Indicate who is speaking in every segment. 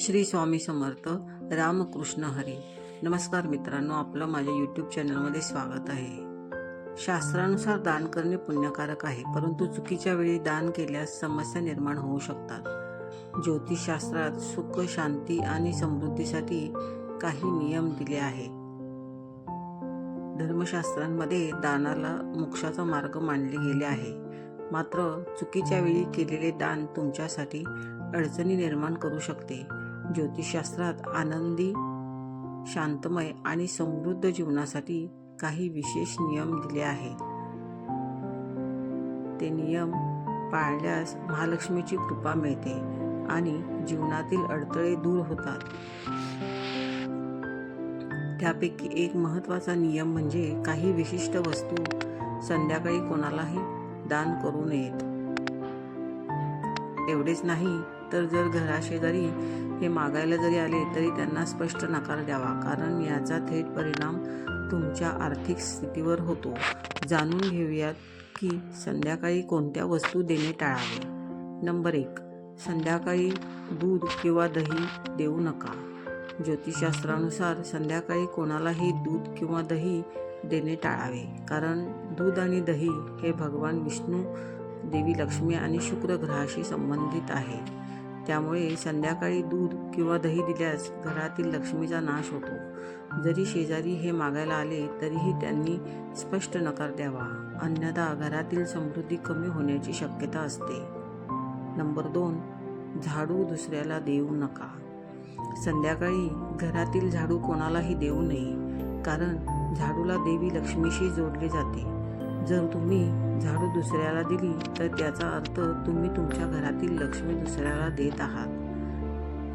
Speaker 1: श्री स्वामी समर्थ रामकृष्ण हरी. नमस्कार मित्रांनो आपलं माझ्या यूट्यूब चॅनलमध्ये स्वागत आहे. शास्त्रानुसार दान करणे पुण्यकारक आहे परंतु चुकीच्या वेळी दान केल्यास समस्या निर्माण होऊ शकतात. ज्योतिषशास्त्रात सुख शांती आणि समृद्धीसाठी काही नियम दिले आहे. धर्मशास्त्रांमध्ये दानाला मोक्षाचा मार्ग मानले गेले आहे. मात्र चुकीच्या वेळी केलेले दान तुमच्यासाठी अडचणी निर्माण करू शकते. ज्योतिषशास्त्रात आनंदी शांतमय आणि समृद्ध जीवनासाठी काही विशेष नियम दिले आहेत. ते नियम पाळल्यास महालक्ष्मीची कृपा मिळते आणि जीवनातील अडथळे दूर होतात. त्यापैकी एक महत्त्वाचा नियम म्हणजे काही विशिष्ट वस्तू संध्याकाळी कोणालाही दान करू नयेत. एवढेच नाही तर जर घराशेजारी हे मागायला जरी आले तरी त्यांना स्पष्ट नकार द्यावा कारण याचा थेट परिणाम तुमच्या आर्थिक स्थितीवर होतो. जाणून घेऊयात की संध्याकाळी कोणत्या वस्तू देणे टाळावे. नंबर एक संध्याकाळी दूध किंवा दही देऊ नका. ज्योतिषशास्त्रानुसार संध्याकाळी कोणालाही दूध किंवा दही देणे टाळावे कारण दूध आणि दही हे भगवान विष्णू देवी लक्ष्मी आणि शुक्र ग्रहाशी संबंधित आहे. त्यामुळे संध्याकाळी दूध किंवा दही दिल्यास घरातील लक्ष्मीचा नाश होतो. जरी शेजारी हे मागायला आले तरीही त्यांनी स्पष्ट नकार द्यावा. अन्यथा घरातील समृद्धी कमी होण्याची शक्यता असते. नंबर दोन झाडू दुसऱ्याला देऊ नका. संध्याकाळी घरातील झाडू कोणालाही देऊ नये कारण झाडूला देवी लक्ष्मीशी जोडले जाते. जर तुम्ही झाडू दुसऱ्याला दिली तर त्याचा अर्थ तुम्ही तुमच्या घरातील लक्ष्मी दुसऱ्याला देत आहात.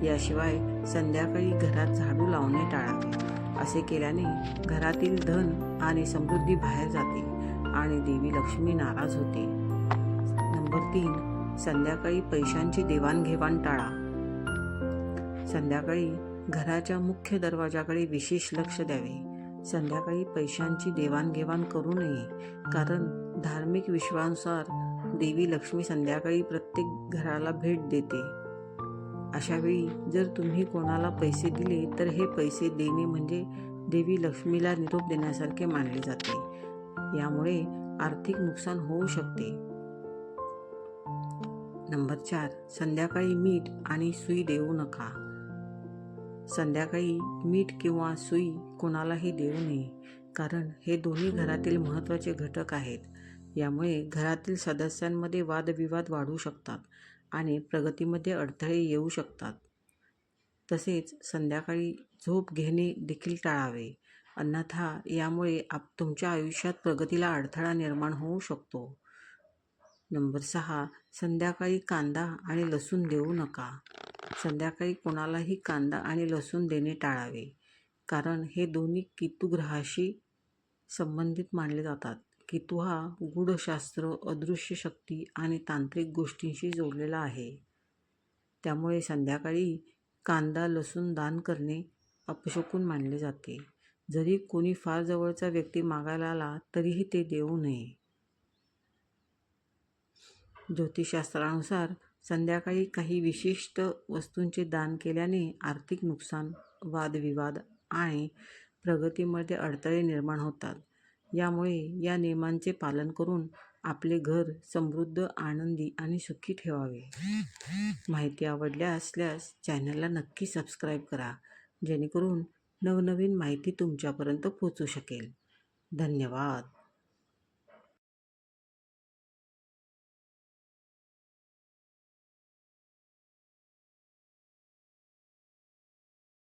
Speaker 1: याशिवाय संध्याकाळी घरात झाडू लावणे टाळावे. असे केल्याने घरातील धन आणि समृद्धी बाहेर जाते आणि देवी लक्ष्मी नाराज होते. नंबर तीन संध्याकाळी पैशांची देवाणघेवाण टाळा. संध्याकाळी घराच्या मुख्य दरवाजाकडे विशेष लक्ष द्यावे. संध्याकाळी पैशांची देवाणघेवाण करू नये. कारण धार्मिक विश्वानुसार देवी लक्ष्मी संध्याकाळी प्रत्येक घराला भेट देते. अशावेळी जर तुम्ही कोणाला पैसे दिले तर हे पैसे देणे म्हणजे देवी लक्ष्मीला निरोप देण्यासारखे मानले जाते. यामुळे आर्थिक नुकसान होऊ शकते. नंबर चार संध्याकाळी मीठ आणि सुई देऊ नका. संध्याकाळी मीठ किंवा सुई कोणालाही देऊ नये कारण हे दोन्ही घरातील महत्त्वाचे घटक आहेत. यामुळे घरातील सदस्यांमध्ये वादविवाद वाढू शकतात आणि प्रगतीमध्ये अडथळे येऊ शकतात. तसेच संध्याकाळी झोप घेणे देखील टाळावे. अन्यथा यामुळे आप तुमच्या आयुष्यात प्रगतीला अडथळा निर्माण होऊ शकतो. नंबर सहा संध्याकाळी कांदा आणि लसूण देऊ नका. संध्याकाळी कोणालाही कांदा आणि लसूण देणे टाळावे कारण हे दोन्ही केतुग्रहाशी संबंधित मानले जातात. केतू हा गूढशास्त्र अदृश्य शक्ती आणि तांत्रिक गोष्टींशी जोडलेला आहे. त्यामुळे संध्याकाळी कांदा लसूण दान करणे अपशकून मानले जाते. जरी कोणी फार जवळचा व्यक्ती मागायला आला तरीही ते देऊ नये. ज्योतिषशास्त्रानुसार संध्याकाळी काही विशिष्ट वस्तूंचे दान केल्याने आर्थिक नुकसान वादविवाद आणि प्रगतीमध्ये अडथळे निर्माण होतात. यामुळे या नियमांचे पालन करून आपले घर समृद्ध आनंदी आणि सुखी ठेवावे. माहिती आवडल्या असल्यास चॅनलला नक्की सबस्क्राईब करा जेणेकरून नवनवीन माहिती तुमच्यापर्यंत पोचू शकेल. धन्यवाद.